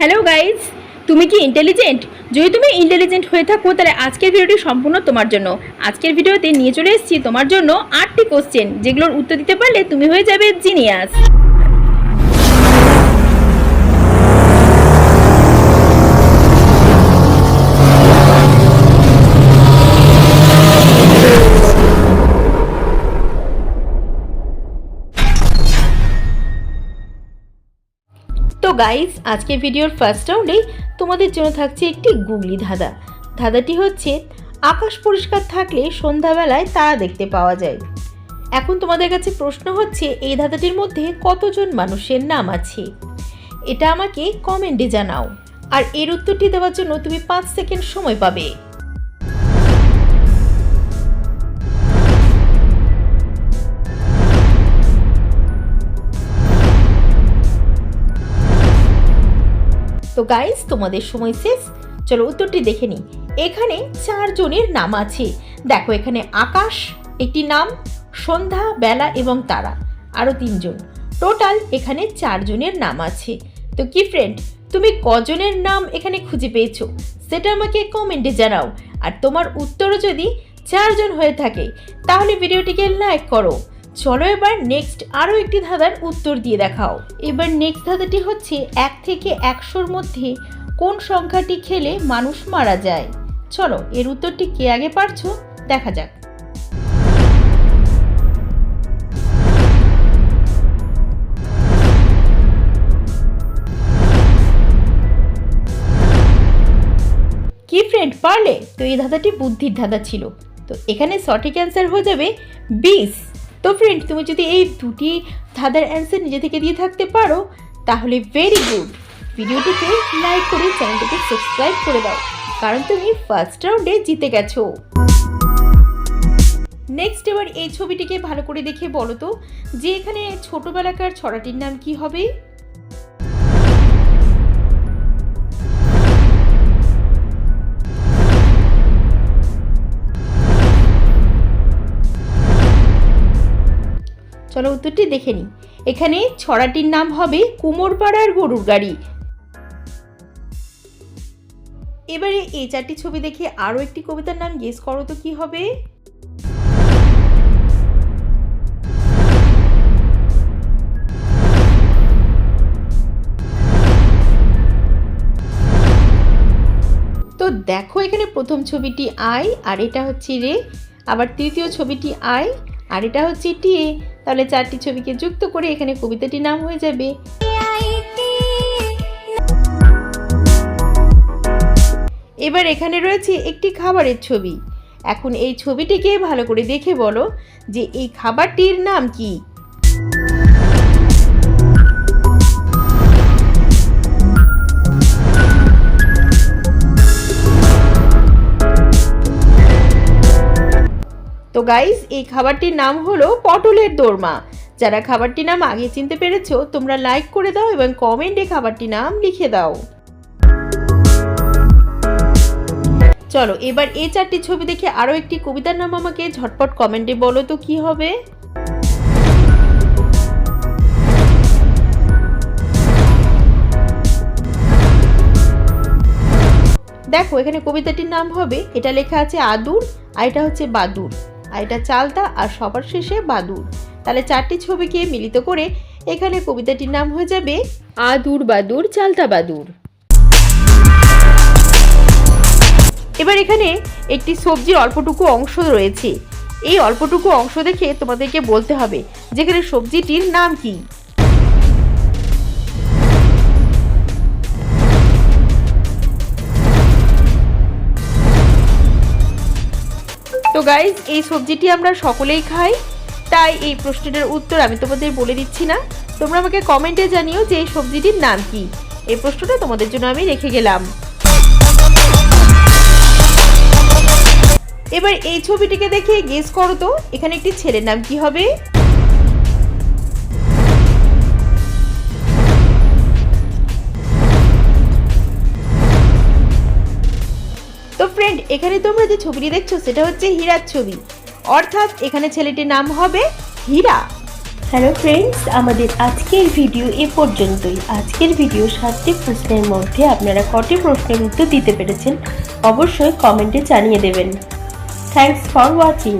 Hello guys তুমি কি intelligent যদি তুমি ইন্টেলিজেন্ট হয়ে থাকো, তাহলে আজকের ভিডিওটি সম্পূর্ণ তোমার জন্য। আজকের ভিডিওতে নিয়ে চলে এসেছি তোমার জন্য আটটি কোশ্চেন যেগুলোর উত্তর দিতে পারলে তুমি হয়ে যাবে জিনিয়াস গাইজ আজকে ভিডিওর ফার্স্ট রাউন্ডে তোমাদের জন্য থাকছে একটি গুগলি ধাঁধা। ধাঁধাটি হচ্ছে, আকাশ পরিষ্কার থাকলে সন্ধ্যাবেলায় তারা দেখতে পাওয়া যায়। এখন তোমাদের কাছে প্রশ্ন হচ্ছে, এই ধাঁধাটির মধ্যে কতজন মানুষের নাম আছে? এটা আমাকে কমেন্টে জানাও। আর এর উত্তরটি দেওয়ার জন্য তুমি পাঁচ সেকেন্ড সময় পাবে। তো গাইজ তোমাদের সময় শেষ। চলো উত্তরটি দেখে নিই। এখানে চারজনের নাম আছে। দেখো, এখানে আকাশ, একটি নাম, সন্ধ্যা, বেলা এবং তারা আরও তিনজন। টোটাল এখানে চারজনের নাম আছে। তো কি ফ্রেন্ড তুমি কজনের নাম এখানে খুঁজে পেয়েছ? সেটা আমাকে কমেন্টে জানাও। আর তোমার উত্তরও যদি চারজন হয়ে থাকে, তাহলে ভিডিওটিকে লাইক করো। চলো এবার নেক্সট আরও একটি ধাঁধার উত্তর দিয়ে দেখাও। এবার নেক্সট ধাঁধাটি হচ্ছে এক থেকে একশোর মধ্যে কোন সংখ্যাটি খেলে মানুষ মারা যায়? চলো, এর উত্তরটি কে আগে পারছ? দেখা যাক। কি ফ্রেন্ড পারলে? তো এই ধাঁধাটি বুদ্ধির ধাঁধা ছিল। তো এখানে সঠিক অ্যান্সার হয়ে যাবে বিশ। তো ফ্রেন্ড তুমি যদি এই দুটি ধাঁধার অ্যান্সার নিজে থেকে দিয়ে থাকতে পারো, তাহলে ভেরি গুড ভিডিওটিকে লাইক করে চ্যানেলটিকে সাবস্ক্রাইব করে দাও, কারণ তুমি ফার্স্ট রাউন্ডে জিতে গেছো। নেক্সট এবার এই ছবিটিকে ভালো করে দেখে বলো তো, যে এখানে ছোটোবেলাকার ছড়াটির নাম কি হবে? চলো উত্তরটি দেখে নিই। এখানে ছড়াটির নাম হবে কুমোরপাড়ার গরুর গাড়ি। এবারে এই চারটি ছবি দেখে আরও একটি কবিতার নাম গেস করো তো কি হবে? তো দেখো এখানে প্রথম ছবিটি আই, আর এটা হচ্ছে রে। আবার তৃতীয় ছবিটি আই আর এটা হচ্ছে টি তাহলে চারটি ছবিকে যুক্ত করে এখানে কবিতাটির নাম হয়ে যাবে। এবার এখানে রয়েছে একটি খাবারের ছবি। এখন এই ছবিটিকে ভালো করে দেখে বলো যে এই খাবারটির নাম কি? তো গাইস এই খাবারটির নাম হলো পটলের দোরমা। যারা খাবারটির নাম আগে চিনতে পেরেছ, তোমরা লাইক করে দাও এবং কমেন্টে খাবারটির নাম লিখে দাও। চলো, এবার এই চারটি ছবি দেখে আরও একটি কবিতার নাম আমাকে ঝটপট কমেন্টে বলো তো কি হবে? দেখো, এখানে কবিতাটির নাম হবে, এটা লেখা আছে আদুর আর এটা হচ্ছে বাদুর। আর এটা চালতা আর সবার শেষে বাদুর তাহলে চারটি ছবিকে মিলিত করে এখানে কবিতাটির নাম হয়ে যাবে, আদুর বাদুর, চালতা বাদুর। এবার এখানে একটি সবজির অল্পটুকু অংশ রয়েছে। এই অল্পটুকু অংশ দেখে তোমাদেরকে বলতে হবে, যেখানে সবজিটির নাম কি? তো গাইজ এই সবজিটি আমরা সকলেই খাই, তাই এই প্রশ্নটার উত্তর আমি তোমাদের বলে দিচ্ছি না। তোমরা আমাকে কমেন্টে জানিও যে এই সবজিটির নাম কি। এই প্রশ্নটা তোমাদের জন্য আমি রেখে গেলাম। এবার এই ছবিটিকে দেখে গেস করো তো, এখানে একটি ছেলের নাম কি হবে? এখানে তোমরা যে ছবিটি দেখছ, সেটা হচ্ছে হীরার ছবি। অর্থাৎ এখানে ছেলেটির নাম হবে হীরা। হ্যালো ফ্রেন্ডস আমাদের আজকের ভিডিও এ পর্যন্তই। আজকের ভিডিও সাতটি প্রশ্নের মধ্যে আপনারা কটি প্রশ্নের উত্তর দিতে পেরেছেন, অবশ্যই কমেন্টে জানিয়ে দেবেন। Thanks for watching